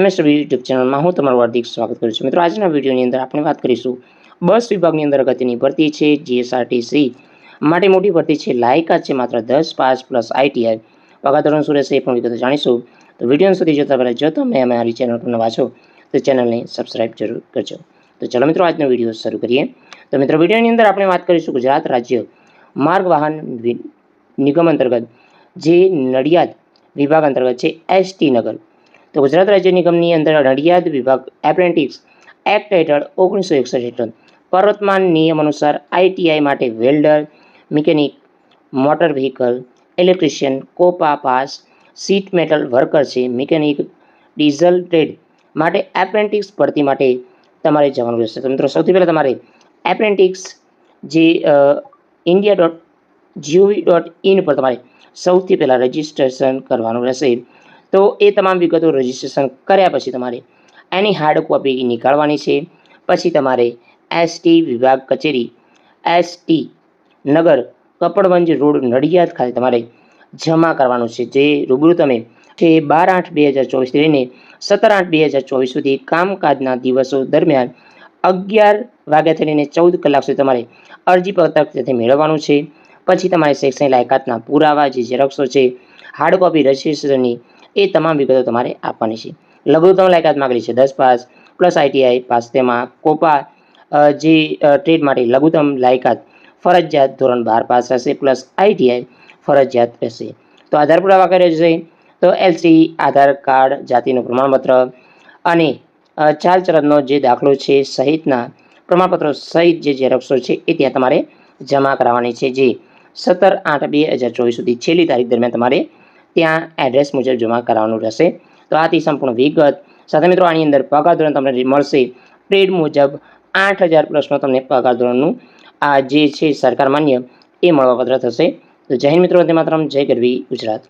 MSW YouTube ચેનલમાં હું તમારું હાર્દિક સ્વાગત કરું છું. મિત્રો, આજના વિડીયોની અંદર આપણે વાત કરીશું બસ વિભાગની અંદર અગત્યની ભરતી છે જીએસઆરટીસી માટે મોટી ભરતી છે લાયકાત છે, માત્ર દસ પાસ પ્લસ આઈટીઆઈ પગાર ધોરણ શું રહેશે એ પણ વિગતો જાણીશું. તો વીડિયો સુધી જોતા પહેલાં, જો તમે અમારી ચેનલ પર નવા છો, તો ચેનલને સબસ્ક્રાઈબ જરૂર કરજો. તો ચલો મિત્રો, આજનો વીડિયો શરૂ કરીએ. તો મિત્રો, વિડીયોની અંદર આપણે વાત કરીશું ગુજરાત રાજ્ય માર્ગ વાહન નિગમ અંતર્ગત જે નડિયાદ વિભાગ અંતર્ગત છે એસટી નગર. તો ગુજરાત રાજ્ય નિગમની અંદર નડિયાદ વિભાગ એપ્રેન્ટિક્સ એક્ટ હેઠળ ઓગણીસો એકસઠ હેઠળ પર્વતમાન નિયમ અનુસાર આઈટીઆઈ માટે welder mechanic motor vehicle electrician COPA pass sheet metal worker છે મિકેનિક ડીઝલ ટ્રેડ માટે એપ્રેન્ટિક્સ ભરતી માટે તમારે જવાનું રહેશે. તો મિત્રો, સૌથી પહેલાં તમારે એપ્રેન્ટિક્સ જે India dot G O V dot in પર તમારે સૌથી પહેલાં રજિસ્ટ્રેશન કરવાનું રહેશે. તો એ તમામ વિગતો રજીસ્ટ્રેશન કર્યા પછી તમારે એની હાર્ડ કોપી નીકાળવાની છે. પછી તમારે એસટી વિભાગ કચેરી એસટી નગર કપડવંજ રોડ નડિયાદ ખાતે તમારે જમા કરવાનું છે. જે રૂબરૂ તમે છે બાર આઠ બે હજાર ચોવીસથી લઈને સત્તર આઠ બે હજાર ચોવીસ સુધી કામકાજના દિવસો દરમિયાન અગિયાર વાગ્યાથી લઈને ચૌદ કલાક સુધી તમારે અરજી પત્રક ત્યાંથી મેળવવાનું છે. પછી તમારે શૈક્ષણિક લાયકાતના પુરાવા, જે ઝેરોક્ષો છે હાર્ડ કોપી રજિસ્ટ્રેશનની એ તમામ વિગતો તમારે આપવાની છે. લઘુત્તમ લાયકાત માગેલી છે, દસ પાસ, પ્લસ આઈટીઆઈ પાસ, તેમાં કોપા જે ટ્રેડ માટે લઘુત્તમ લાયકાત ફરજિયાત ધોરણ બાર પાસ હશે પ્લસ આઈટીઆઈ ફરજિયાત રહેશે. તો આધાર પુરાવા કર્યો છે. તો એલસી, આધાર કાર્ડ, જાતિનું પ્રમાણપત્ર અને ચાલ ચરણનો જે દાખલો છે સહિતના પ્રમાણપત્રો સહિત જે ઝેરોક્ષો છે એ ત્યાં તમારે જમા કરાવવાની છે. જે સત્તર આઠ બે હજાર ચોવીસ સુધી છેલ્લી તારીખ દરમિયાન તમારે ત્યાં એડ્રેસ મુજબ જમા કરાવવાનું રહેશે. તો આથી સંપૂર્ણ વિગત. સાથે મિત્રો, આની અંદર પગાર ધોરણ તમને મળશે ટ્રેડ મુજબ આઠ હજાર પ્લસનો તમને પગાર ધોરણનું આ જે છે સરકાર માન્ય, એ મળવાપત્ર થશે. તો જય મિત્રો, વંદે માતરમ, જય ગરવી ગુજરાત.